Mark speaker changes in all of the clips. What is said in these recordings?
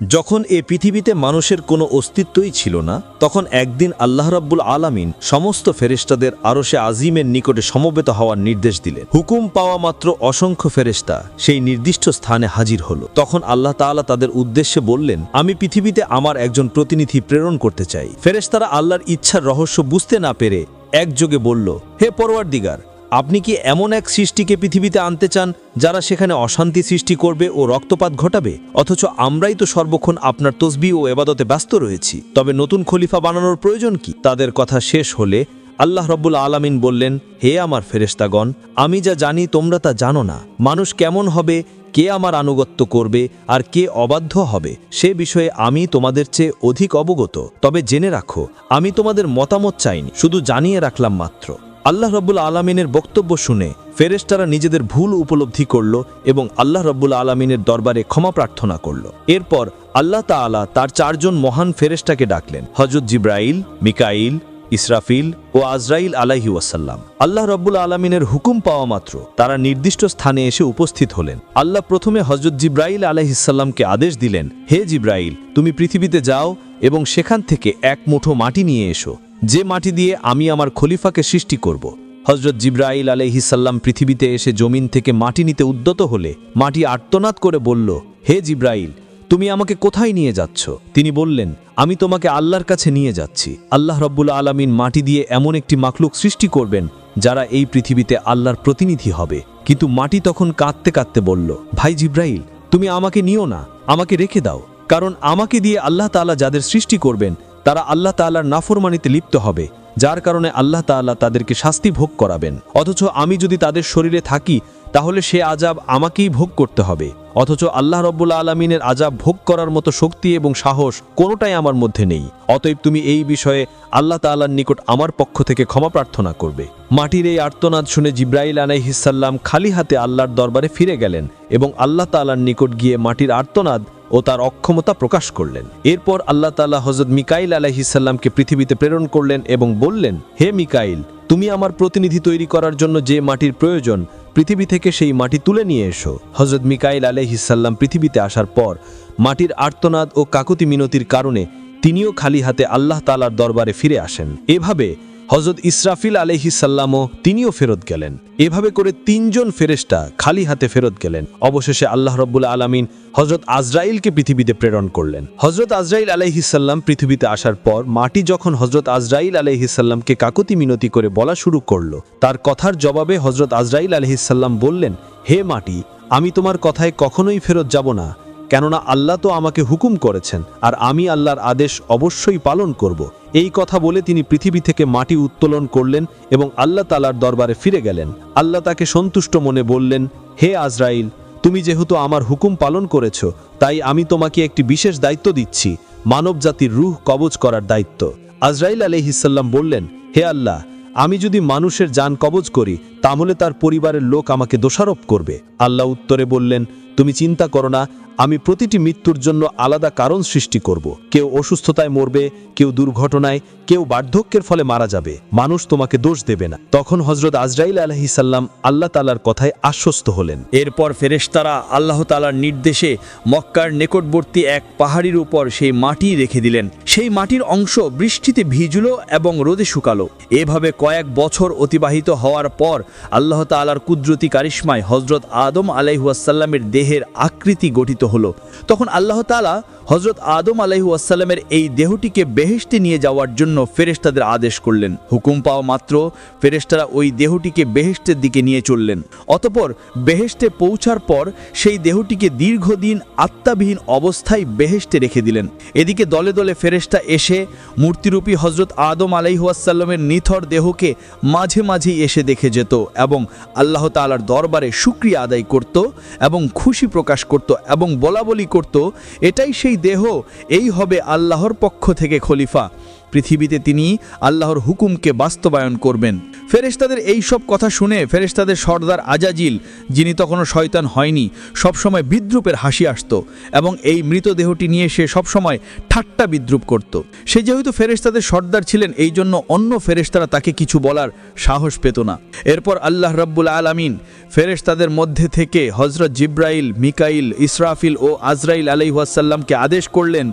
Speaker 1: যখন এ পৃথিবীতে মানুষের কোনো অস্তিত্বই ছিল না, তখন একদিন আল্লাহ রাব্বুল আলামিন সমস্ত ফেরেশতাদের আরশে আজিমের নিকটে সমবেত হওয়ার নির্দেশ দিলেন। হুকুম পাওয়া মাত্র অসংখ্য ফেরেশতা সেই নির্দিষ্ট স্থানে হাজির হল। তখন আল্লাহ তাআলা তাদের উদ্দেশ্যে বললেন, আমি পৃথিবীতে আমার একজন প্রতিনিধি প্রেরণ করতে চাই। ফেরেশতারা আল্লাহর ইচ্ছার রহস্য বুঝতে না পেরে একযোগে বলল, হে পরওয়ার দিগার আপনি কি এমন এক সৃষ্টিকে পৃথিবীতে আনতে চান যারা সেখানে অশান্তি সৃষ্টি করবে ও রক্তপাত ঘটাবে? অথচ আমরাই তো সর্বক্ষণ আপনার তসবি ও এবাদতে ব্যস্ত রয়েছি। তবে নতুন খলিফা বানানোর প্রয়োজন কি? তাদের কথা শেষ হলে আল্লাহ রব্বুল আলামিন বললেন, হে আমার ফেরেশতাগণ, আমি যা জানি তোমরা তা জানো না। মানুষ কেমন হবে, কে আমার আনুগত্য করবে, আর কে অবাধ্য হবে, সে বিষয়ে আমি তোমাদের চেয়ে অধিক অবগত। তবে জেনে রাখো, আমি তোমাদের মতামত চাইনি, শুধু জানিয়ে রাখলাম মাত্র। আল্লাহ রব্বুল আলমিনের বক্তব্য শুনে ফেরেশতারা নিজেদের ভুল উপলব্ধি করল এবং আল্লাহ রব্বুল আলমিনের দরবারে ক্ষমা প্রার্থনা করল। এরপর আল্লাহ তাআলা তার চারজন মহান ফেরেশতাকে ডাকলেন হজরত জিব্রাইল, মিকাইল, ইসরাফিল ও আজরাইল আলাহি ওয়াসাল্লাম, আল্লাহ রব্বুল আলমিনের হুকুম পাওয়া মাত্র। তারা নির্দিষ্ট স্থানে এসে উপস্থিত হলেন। আল্লাহ প্রথমে হজরত জিব্রাইল আলাহিসাল্লামকে আদেশ দিলেন, হে জিব্রাইল, তুমি পৃথিবীতে যাও এবং সেখান থেকে এক মুঠো মাটি নিয়ে এসো। যে মাটি দিয়ে আমি আমার খলিফাকে সৃষ্টি করব। হজরত জিব্রাইল আলহিসাল্লাম পৃথিবীতে এসে জমিন থেকে মাটি নিতে উদ্যত হলে মাটি আর্তনাদ করে বলল, হে জিব্রাইল, তুমি আমাকে কোথায় নিয়ে যাচ্ছ? তিনি বললেন, আমি তোমাকে আল্লাহর কাছে নিয়ে যাচ্ছি। আল্লাহ রব্বুল আলমিন মাটি দিয়ে এমন একটি মাকলুক সৃষ্টি করবেন যারা এই পৃথিবীতে আল্লাহর প্রতিনিধি হবে। কিন্তু মাটি তখন কাঁদতে কাঁদতে বলল, ভাই জিব্রাইল, তুমি আমাকে নিও না, আমাকে রেখে দাও, কারণ আমাকে দিয়ে আল্লাহ তাআলা যাদের সৃষ্টি করবেন তারা আল্লাহ তাআলার নাফরমানিতে লিপ্ত হবে, যার কারণে আল্লাহ তাআলা তাদেরকে শাস্তি ভোগ করাবেন। অথচ আমি যদি তাদের শরীরে থাকি, তাহলে সে আজাব আমাকেই ভোগ করতে হবে। অথচ আল্লাহ রব্বুল আলমিনের আজাব ভোগ করার মতো শক্তি এবং সাহস কোনোটাই আমার মধ্যে নেই। অতএব তুমি এই বিষয়ে আল্লাহ তাআলার নিকট আমার পক্ষ থেকে ক্ষমা প্রার্থনা করবে। মাটির এই আর্তনাদ শুনে জিব্রাইল আলাইহিসাল্লাম খালি হাতে আল্লাহর দরবারে ফিরে গেলেন এবং আল্লাহ তাআলার নিকট গিয়ে মাটির আর্তনাদ ও তার অক্ষমতা প্রকাশ করলেন। এরপর আল্লাহ তাআলা হজরত মিকাইল আলাইহিসাল্লামকে পৃথিবীতে প্রেরণ করলেন এবং বললেন, হে মিকাইল, তুমি আমার প্রতিনিধি তৈরি করার জন্য যে মাটির প্রয়োজন, পৃথিবী থেকে সেই মাটি তুলে নিয়ে এসো। হজরত মিকাইল আলাইহিসাল্লাম পৃথিবীতে আসার পর মাটির আর্তনাদ ও কাকুতি মিনতির কারণে তিনিও খালি হাতে আল্লাহ তালার দরবারে ফিরে আসেন। এভাবে হজরত ইসরাফিল আলহিসাল্লামও তিনিও ফেরত গেলেন। এভাবে করে তিনজন ফেরেস্টা খালি হাতে ফেরত গেলেন। অবশেষে আল্লাহ রব্বুল আলমিন হজরত আজরাইলকে পৃথিবীতে প্রেরণ করলেন। হজরত আজরাইল আলহিসাল্লাম পৃথিবীতে আসার পর মাটি যখন হজরত আজরাইল আলহিসাল্লামকে কাকতি মিনতি করে বলা শুরু করল, তার কথার জবাবে হজরত আজরাইল আলহিসাল্লাম বললেন, হে মাটি, আমি তোমার কথায় কখনোই ফেরত যাব না। কেননা আল্লাহ তো আমাকে হুকুম করেছেন, আর আমি আল্লাহর আদেশ অবশ্যই পালন করব। এই কথা বলে তিনি পৃথিবী থেকে মাটি উত্তোলন করলেন এবং আল্লাহ তালার দরবারে ফিরে গেলেন। আল্লাহ তাকে সন্তুষ্ট মনে বললেন, হে আজরাইল, তুমি যেহেতু আমার হুকুম পালন করেছ, তাই আমি তোমাকে একটি বিশেষ দায়িত্ব দিচ্ছি মানব জাতির রুহ কবজ করার দায়িত্ব। আজরাইল আলহিসাল্লাম বললেন, হে আল্লাহ, আমি যদি মানুষের যান কবজ করি তাহলে তার পরিবারের লোক আমাকে দোষারোপ করবে। আল্লাহ উত্তরে বললেন, তুমি চিন্তা করো না, আমি প্রতিটি মৃত্যুর জন্য আলাদা কারণ সৃষ্টি করব। কেউ অসুস্থতায় মরবে, কেউ দুর্ঘটনায়, কেউ বার্ধক্যের ফলে মারা যাবে। মানুষ তোমাকে দোষ দেবে না। তখন হজরত আজরাইল আলহিসাল্লাম আল্লাহ তালার কথায় আশ্বস্ত হলেন।
Speaker 2: এরপর ফেরেশতারা আল্লাহ তালার নির্দেশে মক্কার নিকটবর্তী এক পাহাড়ির উপর সেই মাটি রেখে দিলেন। সেই মাটির অংশ বৃষ্টিতে ভিজল এবং রোদে শুকালো। এভাবে কয়েক বছর অতিবাহিত হওয়ার পর আল্লাহ তালার কুদরতি কারিশ্মায় হজরত আদম আলাইহুয়াসাল্লামের দেহের আকৃতি গঠিত হলো। তখন আল্লাহ তালা হজরত আদম আলাইহুয়াসাল্লামের এই দেহটিকে বেহেশতে নিয়ে যাওয়ার জন্য ফেরেশতাদের আদেশ করলেন। হুকুম পাওয়া মাত্র ফেরেশতারা ওই দেহটিকে বেহেশতের দিকে নিয়ে চললেন। অতপর বেহেশতে পৌঁছার পর সেই দেহটিকে দীর্ঘদিন আত্মাবিহীন অবস্থায় বেহেশতে রেখে দিলেন। এদিকে দলে দলে ফেরেশতা এসে মূর্তিরূপী হজরত আদম আলাইহুয়াসাল্লামের নিথর দেহকে মাঝে মাঝেই এসে দেখে যেত। এবং আল্লাহ তালার দরবারে সুক্রিয়া আদায় করত এবং খুশি প্রকাশ করত এবং বলাবলি করত, এটাই সেই দেহ, এই হবে আল্লাহর পক্ষ থেকে খলিফা। পৃথিবীতে তিনি আল্লাহর হুকুমকে বাস্তবায়ন করবেন। ফেরেশতাদের এই সব কথা শুনে ফেরেশতাদের সর্দার আজাজিল, যিনি তখনও শয়তান হয়নি, সবসময় বিদ্রুপের হাসি আসত এবং এই মৃতদেহটি নিয়ে সে সবসময় ঠাট্টা বিদ্রুপ করত। সে যেহেতু ফেরেশতাদের সর্দার ছিলেন, এই জন্য অন্য ফেরেশতারা তাকে কিছু বলার সাহস পেত না। এরপর আল্লাহ রাব্বুল আলামিন ফেরেশতাদের মধ্যে থেকে হজরত জিব্রাইল, মিকাইল, ইসরাফিল ও আজরাইল আলাইহাসাল্লামকে আদেশ করলেন,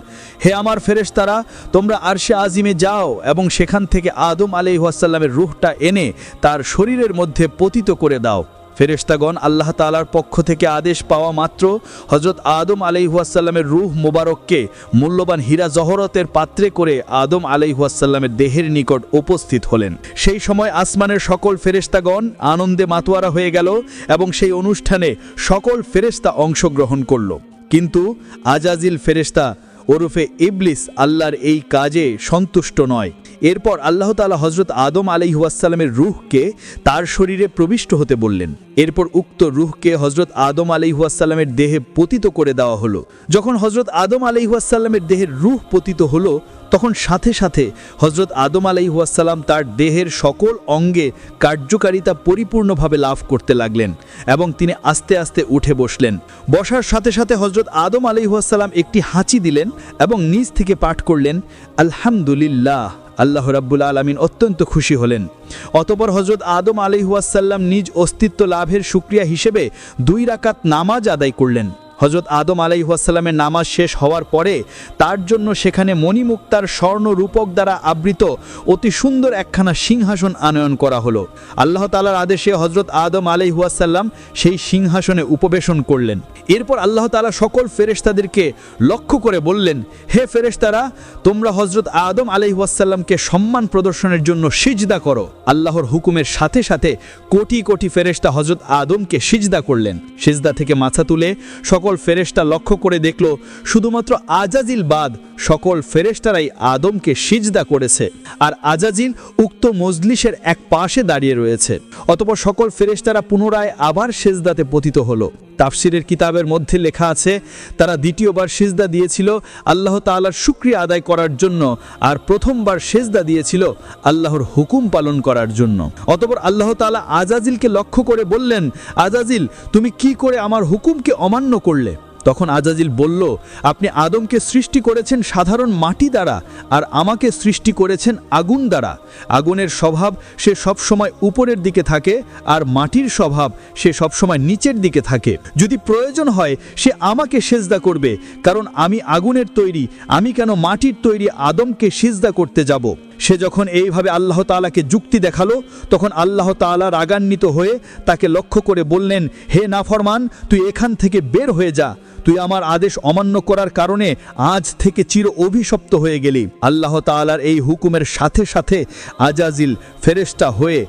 Speaker 2: হে আমার ফেরেশতারা, তোমরা আরশে আজিমে যাও এবং সেখান থেকে আদম আলাইহাসাল্লামের রুহটা এনে তার শরীরের মধ্যে পতিত করে দাও। ফেরেশতাগণ আল্লাহ তালার পক্ষ থেকে আদেশ পাওয়া মাত্র হজরত আদম আলাইহুয়াসাল্লামের রুহ মোবারককে মূল্যবান হীরা জহরতের পাত্রে করে আদম আলাইহুয়াসাল্লামের দেহের নিকট উপস্থিত হলেন। সেই সময় আসমানের সকল ফেরেশতাগণ আনন্দে মাতোয়ারা হয়ে গেল এবং সেই অনুষ্ঠানে সকল ফেরেশতা অংশগ্রহণ করল। কিন্তু আজাজিল ফেরেশতা ওরফে ইবলিস আল্লাহর এই কাজে সন্তুষ্ট নয়। এরপর আল্লাহ তালা হজরত আদম আলাইহাসাল্লামের রুহকে তার শরীরে প্রবিষ্ট হতে বললেন। এরপর উক্ত রুহকে হজরত আদম আলাইহাসাল্লামের দেহে পতিত করে দেওয়া হলো। যখন হজরত আদম আলাইহাসাল্লামের দেহের রুহ পতিত হলো, তখন সাথে সাথে হজরত আদম আলাইহাসাল্লাম তার দেহের সকল অঙ্গে কার্যকারিতা পরিপূর্ণভাবে লাভ করতে লাগলেন এবং তিনি আস্তে আস্তে উঠে বসলেন। বসার সাথে সাথে হজরত আদম আলাইহাসাল্লাম একটি হাঁচি দিলেন এবং নিজ থেকে পাঠ করলেন, আলহামদুলিল্লাহ। আল্লাহ রাব্বুল আলমিন অত্যন্ত খুশি হলেন। অতপর হজরত আদম আলিহাসাল্লাম নিজ অস্তিত্ব লাভের সুক্রিয়া হিসেবে দুই রাকাত নামাজ আদায় করলেন। হজরত আদম আলাইহাসাল্লামের নামাজ শেষ হওয়ার পরে তার জন্য সেখানে মণিমুক্তার স্বর্ণ রূপক দ্বারা আবৃত অতি সুন্দর একখানা সিংহাসন আনয়ন করা হলো। আল্লাহ তালার আদেশে হজরত আদম আলাইহাসাল্লাম সেই সিংহাসনে উপবেশন করলেন। এরপর আল্লাহ তালা সকল ফেরেশতাদেরকে লক্ষ্য করে বললেন, হে ফেরেশতারা, তোমরা হজরত আদম আলাইহাসাল্লামকে সম্মান প্রদর্শনের জন্য সিজদা করো। আল্লাহর হুকুমের সাথে সাথে কোটি কোটি ফেরেশতা হজরত আদমকে সিজদা করলেন। সিজদা থেকে মাথা তুলে সকল ফেরেশতা লক্ষ্য করে দেখল, শুধুমাত্র আজাজিল বাদ সকল ফেরেশতারাই আদমকে সিজদা করেছে আর আজাজিল উক্ত মজলিসের এক পাশে দাঁড়িয়ে রয়েছে। অতপর সকল ফেরেশতারা পুনরায় আবার সেজদাতে পতিত হলো। তাফসিরের কিতাবের মধ্যে লেখা আছে, তারা দ্বিতীয়বার সেজদা দিয়েছিল আল্লাহ তাআলার শুক্রিয়া আদায় করার জন্য আর প্রথমবার সেজদা দিয়েছিল আল্লাহর হুকুম পালন করার জন্য। অতপর আল্লাহ তাআলা আজাজিলকে লক্ষ্য করে বললেন, আজাজিল, তুমি কি করে আমার হুকুমকে অমান্য করলে। তখন আজাজিল বলল, আপনি আদমকে সৃষ্টি করেছেন সাধারণ মাটি দ্বারা আর আমাকে সৃষ্টি করেছেন আগুন দ্বারা। আগুনের স্বভাব সে সব সময় উপরের দিকে থাকে আর মাটির স্বভাব সে সব সময় নিচের দিকে থাকে। যদি প্রয়োজন হয়, সে আমাকে সেজদা করবে, কারণ আমি আগুনের তৈরি। আমি কেন মাটির তৈরি আদমকে সেজদা করতে যাব? সে যখন এইভাবে আল্লাহ তালাকে যুক্তি দেখাল, তখন আল্লাহ তালা রাগান্বিত হয়ে তাকে লক্ষ্য করে বললেন, হে নাফরমান, তুই এখান থেকে বের হয়ে যা। তুই আমার আদেশ অমান্য করার কারণে আজ থেকে চির অভিশপ্ত হয়ে গেলি। আল্লাহ তালার এই হুকুমের সাথে সাথে আজাজিল ফেরেস্তা হয়ে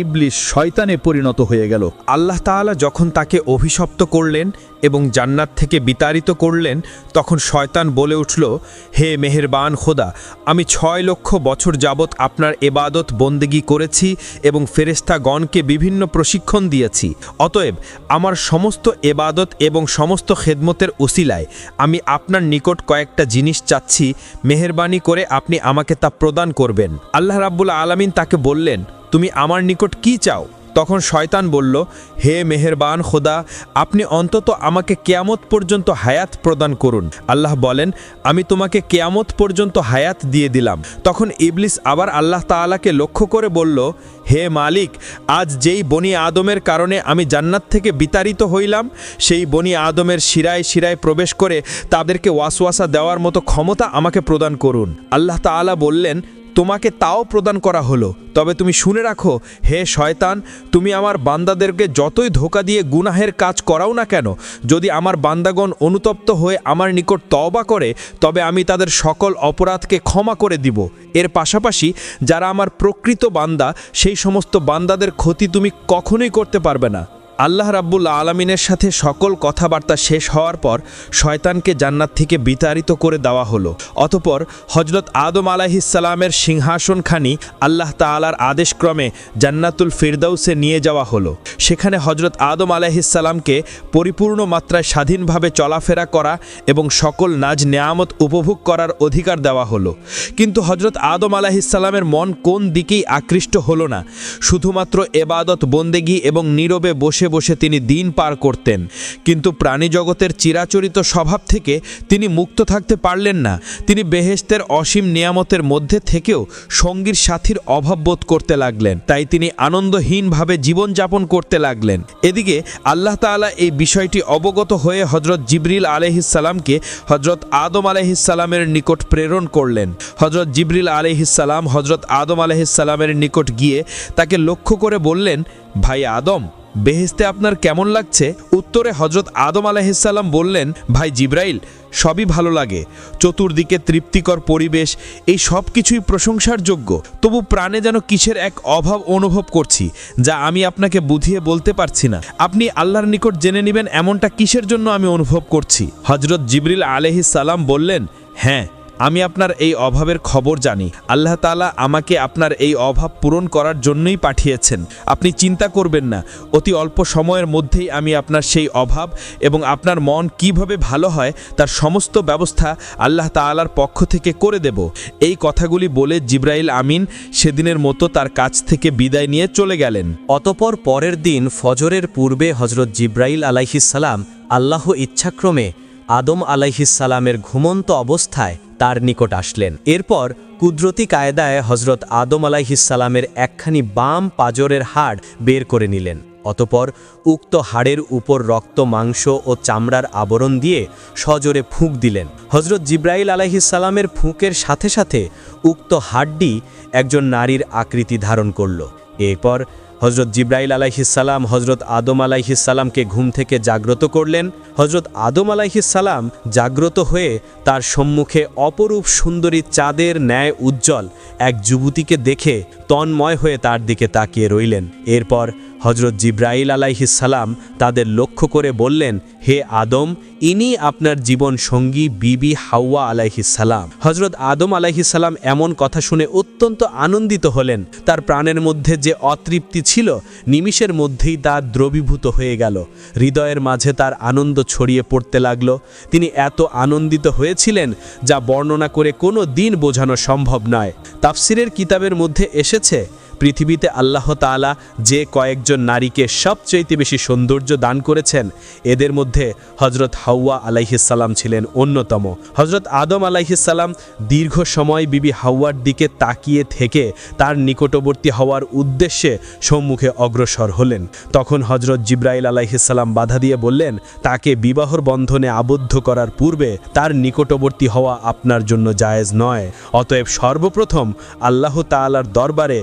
Speaker 2: ইবলিস শয়তানে পরিণত হয়ে গেল।
Speaker 1: আল্লাহ তাআলা যখন তাকে অভিশপ্ত করলেন এবং জান্নাত থেকে বিতাড়িত করলেন, তখন শয়তান বলে উঠল, হে মেহেরবান খোদা, আমি ছয় লক্ষ বছর যাবৎ আপনার এবাদত বন্দেগি করেছি এবং ফেরেস্তাগণকে বিভিন্ন প্রশিক্ষণ দিয়েছি। অতএব আমার সমস্ত এবাদত এবং সমস্ত খেদমতের উসিলায় আমি আপনার নিকট কয়েকটা জিনিস চাচ্ছি। মেহেরবানি করে আপনি আমাকে তা প্রদান করবেন। আল্লাহ রাব্বুল আলামিন তাকে বললেন তুমি আমার নিকট কি চাও? তখন শয়তান বলল, হে মেহেরবান খোদা, আপনি অন্তত আমাকে কেয়ামত পর্যন্ত হায়াত প্রদান করুন। আল্লাহ বলেন, আমি তোমাকে কেয়ামত পর্যন্ত হায়াত দিয়ে দিলাম। তখন ইবলিস আবার আল্লাহ তাআলাকে লক্ষ্য করে বলল, হে মালিক, আজ যেই বনি আদমের কারণে আমি জান্নাত থেকে বিতাড়িত হইলাম, সেই বনি আদমের শিরায় শিরায় প্রবেশ করে তাদেরকে ওয়াসওয়াসা দেওয়ার মতো ক্ষমতা আমাকে প্রদান করুন। আল্লাহ তাআলা বললেন তোমাকে তাও প্রদান করা হলো। তবে তুমি শুনে রাখো, হে শয়তান, তুমি আমার বান্দাদেরকে যতই ধোকা দিয়ে গুনাহের কাজ করাও না কেন, যদি আমার বান্দাগণ অনুতপ্ত হয়ে আমার নিকট তওবা করে, তবে আমি তাদের সকল অপরাধকে ক্ষমা করে দিব। এর পাশাপাশি, যারা আমার প্রকৃত বান্দা, সেই সমস্ত বান্দাদের ক্ষতি তুমি কখনোই করতে পারবে না।
Speaker 3: আল্লাহ রাব্বুল আলমিনের সাথে সকল কথাবার্তা শেষ হওয়ার পর শয়তানকে জান্নাত থেকে বিতাড়িত করে দেওয়া হলো। অতপর হজরত আদম আলাহিসাল্লামের সিংহাসনখানি আল্লাহ তালার আদেশক্রমে জান্নাতুল ফিরদাউসে নিয়ে যাওয়া হলো। সেখানে হজরত আদম আলাহিসাল্লামকে পরিপূর্ণ মাত্রায় স্বাধীনভাবে চলাফেরা করা এবং সকল নাজ নেয়ামত উপভোগ করার অধিকার দেওয়া হলো। কিন্তু হজরত আদম আলাহিসাল্লামের মন কোন দিকেই আকৃষ্ট হলো না। শুধুমাত্র এবাদত, বন্দেগী এবং নীরবে বসে বসে তিনি দিন পার করতেন। কিন্তু প্রাণী জগতের চিরাচরিত স্বভাব থেকে তিনি মুক্ত থাকতে পারলেন না। তিনি বেহেশতের অসীম নিয়ামতের মধ্যে থেকেও সঙ্গীর সাথীর অভাব বোধ করতে লাগলেন। তাই তিনি আনন্দহীনভাবে জীবনযাপন করতে লাগলেন। এদিকে আল্লাহ তাআলা এই বিষয়টি অবগত হয়ে হজরত জিবরিল আলহিসাল্লামকে হজরত আদম আলহিসাল্লামের নিকট প্রেরণ করলেন। হজরত জিবরিল আলহিসাল্লাম হজরত আদম আলহিসাল্লামের নিকট গিয়ে তাকে লক্ষ্য করে বললেন, ভাই আদম বেহেস্তে আপনার কেমন লাগছে? উত্তরে হজরত আদম আলাহিসাল্লাম বললেন, ভাই জিব্রাইল, সবই ভালো লাগে। চতুর্দিকে তৃপ্তিকর পরিবেশ, এই সব কিছুই প্রশংসার যোগ্য। তবু প্রাণে যেন কিসের এক অভাব অনুভব করছি, যা আমি আপনাকে বুঝিয়ে বলতে পারছি না। আপনি আল্লাহর নিকট জেনে নেবেন এমনটা কিসের জন্য আমি অনুভব করছি? হজরত জিবরিল আলহিসাল্লাম বললেন হ্যাঁ আমি আপনার এই অভাবের খবর জানি। আল্লাহ তালা আমাকে আপনার এই অভাব পূরণ করার জন্যই পাঠিয়েছেন। আপনি চিন্তা করবেন না। অতি অল্প সময়ের মধ্যেই আমি আপনার সেই অভাব এবং আপনার মন কীভাবে ভালো হয় তার সমস্ত ব্যবস্থা আল্লাহ তালার পক্ষ থেকে করে দেব। এই কথাগুলি বলে জিব্রাইল আমিন সেদিনের মতো তার কাছ থেকে বিদায় নিয়ে চলে গেলেন।
Speaker 1: অতপর পরের দিন ফজরের পূর্বে হজরত জিব্রাইল আলাইহিসাল্লাম আল্লাহ ইচ্ছাক্রমে আদম আলাইহিসাল্লামের ঘুমন্ত অবস্থায় তার নিকট আসলেন। এরপর কুদরতি কায়দায় হজরত আদম আলাইহিসাল্লামের একখানি বাম পাজরের হাড় বের করে নিলেন। অতপর উক্ত হাড়ের উপর রক্ত, মাংস ও চামড়ার আবরণ দিয়ে সজোরে ফুঁক দিলেন। হজরত জিব্রাইল আলাইহিসাল্লামের ফুঁকের সাথে সাথে উক্ত হাড্ডি একজন নারীর আকৃতি ধারণ করল। এরপর হজরত জিব্রাইল আলাইহিসাল্লাম হজরত আদম আলাইহিসাল্লামকে ঘুম থেকে জাগ্রত করলেন। হজরত আদম আলাইহিসাল্লাম জাগ্রত হয়ে তার সম্মুখে অপরূপ সুন্দরী চাঁদের ন্যায় উজ্জ্বল এক যুবতীকে দেখে তন্ময় হয়ে তার দিকে তাকিয়ে রইলেন। এরপর হজরত জিব্রাইল আলাইহিসাল্লাম তাদের লক্ষ্য করে বললেন, হে আদম, ইনি আপনার জীবন সঙ্গী বিবি হাওয়া আলাইহিসাল্লাম হজরত আদম আলাইহিসাল্লাম এমন কথা শুনে অত্যন্ত আনন্দিত হলেন। তার প্রাণের মধ্যে যে অতৃপ্তি ছিল, নিমিষের মধ্যেই তা দ্রবীভূত হয়ে গেল। হৃদয়ের মাঝে তার আনন্দ ছড়িয়ে পড়তে লাগল। তিনি এত আনন্দিত হয়েছিলেন যা বর্ণনা করে কোনো দিন বোঝানো সম্ভব নয়। তাফসিরের কিতাবের মধ্যে এসেছে পৃথিবীতে আল্লাহ তাআলা যে কয়েকজন নারীকে সবচেয়ে বেশি সৌন্দর্য দান করেছেন, এদের মধ্যে হজরত হাওয়া আলাইহিসাল্লাম ছিলেন অন্যতম। হজরত আদম আলাইহিসাল্লাম দীর্ঘ সময় বিবি হাওয়ার দিকে তাকিয়ে থেকে তার নিকটবর্তী হওয়ার উদ্দেশ্যে সম্মুখে অগ্রসর হলেন। তখন হজরত জিব্রাইল আলাইহিসাল্লাম বাধা দিয়ে বললেন, তাকে বিবাহর বন্ধনে আবদ্ধ করার পূর্বে তার নিকটবর্তী হওয়া আপনার জন্য জায়েজ নয়। অতএব সর্বপ্রথম আল্লাহ তাআলার দরবারে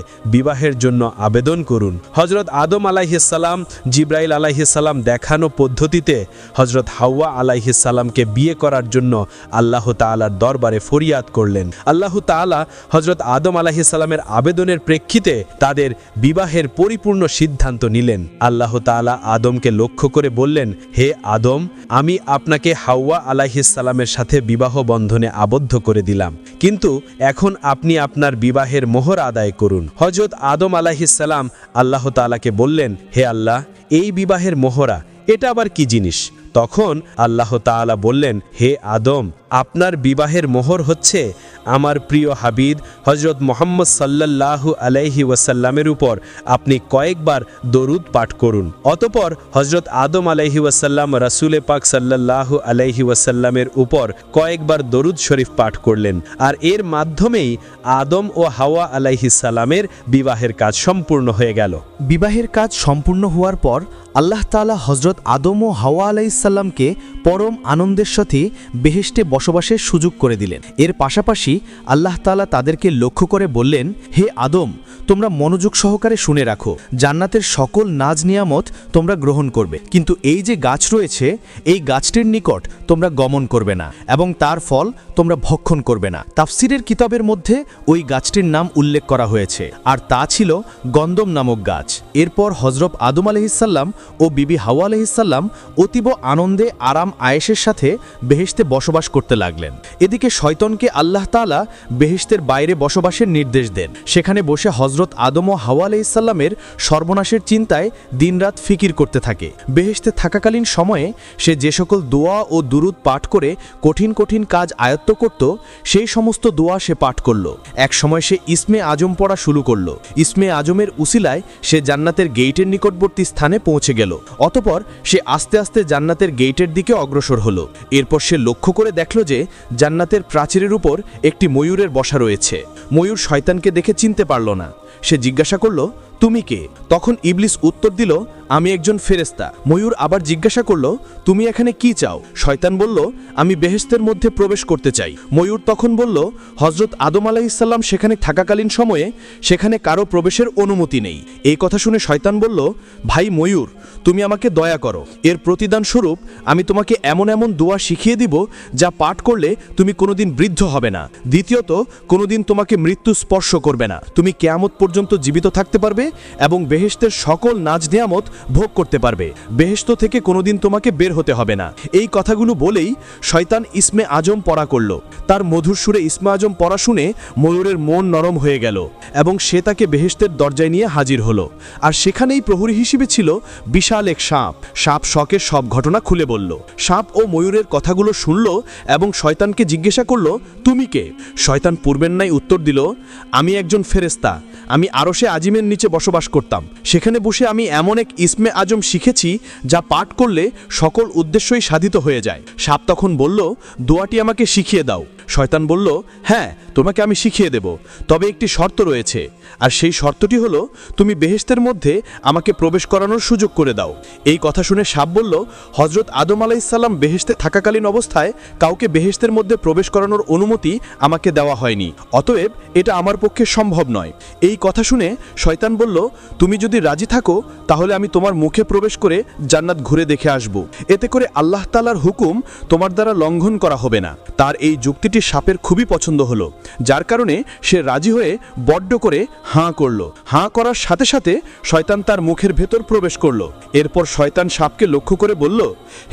Speaker 1: বিবাহের জন্য আবেদন করুন। হজরত আদম আলাইহিসাল্লাম জিব্রাইল আলাইহিসাল্লাম দেখানো পদ্ধতিতে হজরত হাওয়া আলাইহিসাল্লামকে বিয়ে করার জন্য আল্লাহ তাআলার দরবারে ফরিয়াদ করলেন। আল্লাহ তাআলা হজরত আদম আলাইহিসাল্লামের আবেদনের প্রেক্ষিতে তাদের বিবাহের পরিপূর্ণ সিদ্ধান্ত নিলেন। আল্লাহ তাআলা আদমকে লক্ষ্য করে বললেন, হে আদম, আমি আপনাকে হাওয়া আলাইহিসাল্লামের সাথে বিবাহ বন্ধনে আবদ্ধ করে দিলাম। কিন্তু এখন আপনি আপনার বিবাহের মোহর আদায় করুন। হজরত আদম আলাহিসাল্লাম আল্লাহ তালাকে বললেন হে আল্লাহ এই বিবাহের মোহরা এটা আবার কি জিনিস? তখন আল্লাহ তাআলা বললেন, হে আদম, আপনার বিবাহের মোহর হচ্ছে আমার প্রিয় হাবিদ হজরত মোহাম্মদ সাল্লাল্লাহু আলাইহি ওয়াসাল্লামের উপর। আপনি কয়েকবার দরুদ পাঠ করুন। অতপর হজরত আদম আলাইহি ওয়াসাল্লাম রাসুলে পাক সাল্লাল্লাহু আলাইহি ওয়াসাল্লামের উপর কয়েকবার দরুদ শরীফ পাঠ করলেন। আর এর মাধ্যমেই আদম ও হাওয়া আলাইহি সালামের বিবাহের কাজ সম্পূর্ণ হয়ে গেল।
Speaker 4: বিবাহের কাজ সম্পূর্ণ হওয়ার পর আল্লাহ তাআলা হজরত আদম ও হাওয়া আলাইসাল্লামকে পরম আনন্দের সাথে বেহেস্টে বসবাসের সুযোগ করে দিলেন। এর পাশাপাশি আল্লাহ তাআলা তাদেরকে লক্ষ্য করে বললেন, হে আদম তোমরা মনোযোগ সহকারে শুনে রাখো। জান্নাতের সকল নাজ নিয়ামত তোমরা গ্রহণ করবে। কিন্তু এই যে গাছ রয়েছে, এই গাছটির নিকট তোমরা গমন করবে না এবং তার ফল তোমরা ভক্ষণ করবে না। তাফসিরের কিতাবের মধ্যে ওই গাছটির নাম উল্লেখ করা হয়েছে। আর তা ছিল গন্দম নামক গাছ। এরপর হজরত আদম আলহিসাল্লাম ও বিবি হাওয়া আলহিসাল্লাম অতীব আনন্দে আরাম আয়েসের সাথে বেহেশতে বসবাস করতে লাগলেন। এদিকে শয়তনকে আল্লাহ তাআলা বেহেশতের বাইরে বসবাসের নির্দেশ দেন। সেখানে বসে হজরত আদম ও হাওয়া আলাইসাল্লামের সর্বনাশের চিন্তায় দিনরাত ফিকির করতে থাকে। বেহেশতে থাকাকালীন সময়ে সে যে সকল দোয়া ও দুরুদ পাঠ করে কঠিন কঠিন কাজ আয়ত্ত করত, সেই সমস্ত দোয়া সে পাঠ করল। এক সময় সে ইসমে আজম পড়া শুরু করল। ইসমে আজমের উসিলায় সে জান্নাতের গেইটের নিকটবর্তী স্থানে পৌঁছে গেল। অতপর সে আস্তে আস্তে জান্নাতের গেইটের দিকে অগ্রসর হলো। এরপর সে লক্ষ্য করে দেখল যে জান্নাতের প্রাচীরের উপর একটি ময়ূরের বসা রয়েছে। ময়ূর শয়তানকে দেখে চিনতে পারল না। সে জিজ্ঞাসা করল তুমি কে? তখন ইবলিস উত্তর দিল আমি একজন ফেরেস্তা ময়ূর আবার জিজ্ঞাসা করল, তুমি এখানে কি চাও? শয়তান বলল, আমি বেহেস্তের মধ্যে প্রবেশ করতে চাই। ময়ূর তখন বলল হজরত আদম আলাইসাল্লাম সেখানে থাকাকালীন সময়ে সেখানে কারও প্রবেশের অনুমতি নেই। এই কথা শুনে শয়তান বলল, ভাই ময়ূর, তুমি আমাকে দয়া করো। এর প্রতিদান স্বরূপ আমি তোমাকে এমন এমন দোয়া শিখিয়ে দিব যা পাঠ করলে তুমি কোনোদিন বৃদ্ধ হবে না। দ্বিতীয়ত, কোনোদিন তোমাকে মৃত্যু স্পর্শ করবে না। তুমি কেয়ামত পর্যন্ত জীবিত থাকতে পারবে এবং বেহেশতের সকল নাচ নিয়ামত ভোগ করতে পারবে। বেহেশত থেকে কোনোদিন তোমাকে বের হতে হবে না। এই কথাগুলো বলেই শয়তান ইসমে আজম পড়া করল। তার মধুর সুরে ইসমে আজম পড়া শুনে ময়ূরের মন নরম হয়ে গেল এবং সে তাকে বেহেশতের দরজায় নিয়ে হাজির হলো। আর সেখানেই প্রহরী হিসেবে ছিল বিশাল এক সাপ। সাপ শখের সব ঘটনা খুলে বলল। সাপ ও ময়ূরের কথাগুলো শুনল এবং শয়তানকে জিজ্ঞাসা করল, তুমি কে? শয়তান পূর্বের নাই উত্তর দিল, আমি একজন ফেরেস্তা আমি আরশে আজিমের নিচে বসবাস করতাম। সেখানে বসে আমি এমন এক ইসমে আজম শিখেছি যা পাঠ করলে সকল উদ্দেশ্যই সাধিত হয়ে যায়। সাপ তখন বলল, দোয়াটি আমাকে শিখিয়ে দাও। শয়তান বলল হ্যাঁ তোমাকে আমি শিখিয়ে দেব। তবে একটি শর্ত রয়েছে, আর সেই শর্তটি হলো, তুমি বেহেশতের মধ্যে আমাকে প্রবেশ করানোর সুযোগ করে দাও। এই কথা শুনে সাপ বলল হজরত আদম আলাইসাল্লাম বেহেশতে থাকাকালীন অবস্থায় কাউকে বেহেশতের মধ্যে প্রবেশ করানোর অনুমতি আমাকে দেওয়া হয়নি। অতএব এটা আমার পক্ষে সম্ভব নয়। এই কথা শুনে শয়তান বলল, তুমি যদি রাজি থাকো, তাহলে আমি তোমার মুখে প্রবেশ করে জান্নাত ঘুরে দেখে আসব। এতে করে আল্লাহ তালার হুকুম তোমার দ্বারা লঙ্ঘন করা হবে না। তার এই যুক্তিটি সাপের খুবই পছন্দ হলো, যার কারণে সে রাজি হয়ে বড্ড করে হাঁ করল। হাঁ করার সাথে সাথে শয়তান তার মুখের ভেতর প্রবেশ করল। এরপর শয়তান সাপকে লক্ষ্য করে বলল,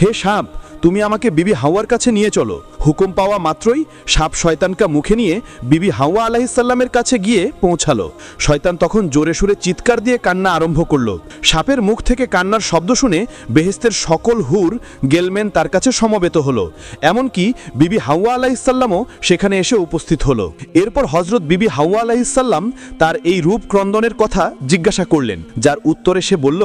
Speaker 4: হে সাপ, তুমি আমাকে বিবি হাওয়ার কাছে নিয়ে চলো। হুকুম পাওয়া মাত্রই সাপ শয়তানকা মুখে নিয়ে বিবি হাওয়া আলাহিসাল্লামের কাছে গিয়ে পৌঁছালো। শয়তান তখন জোরে সুরে চিৎকার দিয়ে কান্না আরম্ভ করল। সাপের মুখ থেকে কান্নার শব্দ শুনে বেহেস্তের সকল হুর গেলমেন তার কাছে সমবেত হলো। এমনকি বিবি হাওয়া আলাহিসাল্লামও সেখানে এসে উপস্থিত হলো। এরপর হজরত বিবি হাওয়া আলাহিসাল্লাম তার এই রূপ ক্রন্দনের কথা জিজ্ঞাসা করলেন, যার উত্তরে সে বলল,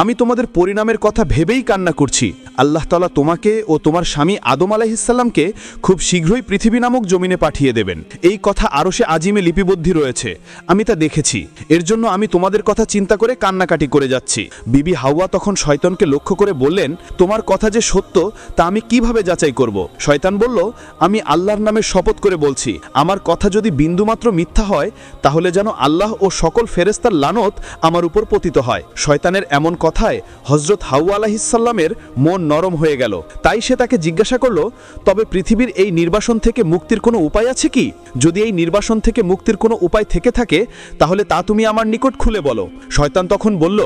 Speaker 4: আমি তোমাদের পরিণামের কথা ভেবেই কান্না করছি। আল্লাহ তালা তোমাকে ও তোমার স্বামী আদম আলাহিসাল্লামকে খুব শীঘ্রই পৃথিবী নামক জমিনে পাঠিয়ে দেবেন। এই কথা আরও সে আজিমে লিপিবদ্ধি রয়েছে। আমি তা দেখেছি। এর জন্য আমি তোমাদের কথা চিন্তা করে কান্নাকাটি করে যাচ্ছি। বিবি হাওয়া তখন শয়তানকে লক্ষ্য করে বললেন, তোমার কথা যে সত্য, তা আমি কীভাবে যাচাই করব? শয়তান বলল, আমি আল্লাহর নামে শপথ করে বলছি, আমার কথা যদি বিন্দুমাত্র মিথ্যা হয়, তাহলে যেন আল্লাহ ও সকল ফেরেস্তার লানত আমার উপর পতিত হয়। শয়তানের এমন কথায় হজরত হাওয়া আলাহিসাল্লামের মন নরম হয়ে গেল। তাই সে তাকে জিজ্ঞাসা করল, তবে পৃথিবীর এই নির্বাসন থেকে মুক্তির কোনো উপায় আছে কি? যদি এই নির্বাসন থেকে মুক্তির কোনো উপায় থেকে থাকে, তাহলে তা তুমি আমার নিকট খুলে বলো। শয়তান তখন বলল,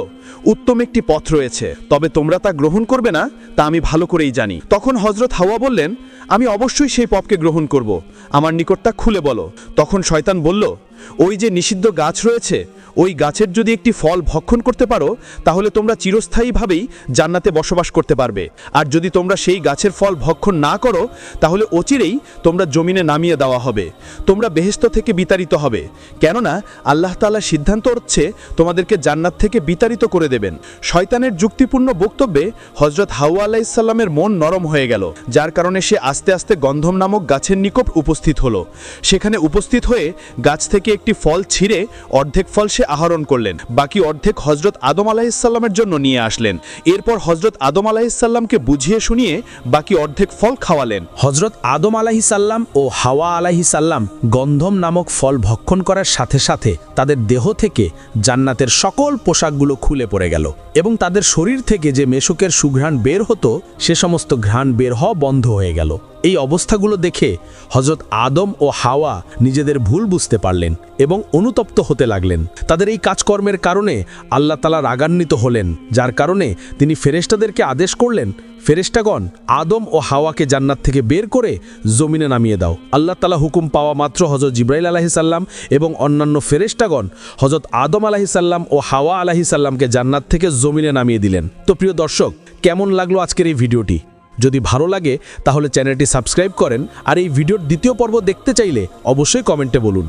Speaker 4: উত্তম একটি পথ রয়েছে, তবে তোমরা তা গ্রহণ করবে না, তা আমি ভালো করেই জানি। তখন হজরত হাওয়া বললেন, আমি অবশ্যই সেই পপকে গ্রহণ করব। আমার নিকটটা খুলে বলো। তখন শয়তান বলল ওই যে নিষিদ্ধ গাছ রয়েছে, ওই গাছের যদি একটি ফল ভক্ষণ করতে পারো, তাহলে তোমরা চিরস্থায়ীভাবেই জান্নাতে বসবাস করতে পারবে। আর যদি তোমরা সেই গাছের ফল ভক্ষণ না করো, তাহলে অচিরেই তোমরা জমিনে নামিয়ে দেওয়া হবে। তোমরা বেহেস্ত থেকে বিতাড়িত হবে। কেননা, আল্লাহ তাআলার সিদ্ধান্ত হচ্ছে, তোমাদেরকে জান্নাত থেকে বিতাড়িত করে দেবেন। শয়তানের যুক্তিপূর্ণ বক্তব্যে হজরত হাওয়া আলাইসাল্লামের মন নরম হয়ে গেল, যার কারণে সে আস্তে আস্তে গন্ধম নামক গাছের নিকট উপস্থিত হলো। সেখানে উপস্থিত হয়ে গাছ থেকে থেকে একটি ফল ছিঁড়ে অর্ধেক ফল সে আহরণ করলেন। বাকি অর্ধেক হজরত আদম আলাহিসাল্লামের জন্য নিয়ে আসলেন। এরপর হজরত আদম আলাহিসাল্লামকে বুঝিয়ে শুনিয়ে বাকি অর্ধেক ফল খাওয়ালেন।
Speaker 1: হজরত আদম আলাহি সাল্লাম ও হাওয়া আলাহি সাল্লাম গন্ধম নামক ফল ভক্ষণ করার সাথে সাথে তাদের দেহ থেকে জান্নাতের সকল পোশাকগুলো খুলে পড়ে গেল এবং তাদের শরীর থেকে যে মেশকের সুঘ্রাণ বের হতো, সে সমস্ত ঘ্রাণ বের হওয়া বন্ধ হয়ে গেল। এই অবস্থাগুলো দেখে হজরত আদম ও হাওয়া নিজেদের ভুল বুঝতে পারলেন এবং অনুতপ্ত হতে লাগলেন। তাদের এই কাজকর্মের কারণে আল্লাহ তালা রাগান্বিত হলেন, যার কারণে তিনি ফেরেশতাদেরকে আদেশ করলেন, ফেরেশতাগণ, আদম ও হাওয়াকে জান্নাত থেকে বের করে জমিনে নামিয়ে দাও। আল্লাহ তালা হুকুম পাওয়া মাত্র হজরত জিব্রাইল আলাহিসাল্লাম এবং অন্যান্য ফেরেশতাগণ হজরত আদম আলাহিসাল্লাম ও হাওয়া আলাহিসাল্লামকে জান্নাত থেকে জমিনে নামিয়ে দিলেন। তো প্রিয় দর্শক, কেমন লাগল আজকের এই ভিডিওটি? যদি ভালো লাগে, তাহলে চ্যানেলটি সাবস্ক্রাইব করেন আর এই ভিডিওর দ্বিতীয় পর্ব দেখতে চাইলে অবশ্যই কমেন্টে বলুন।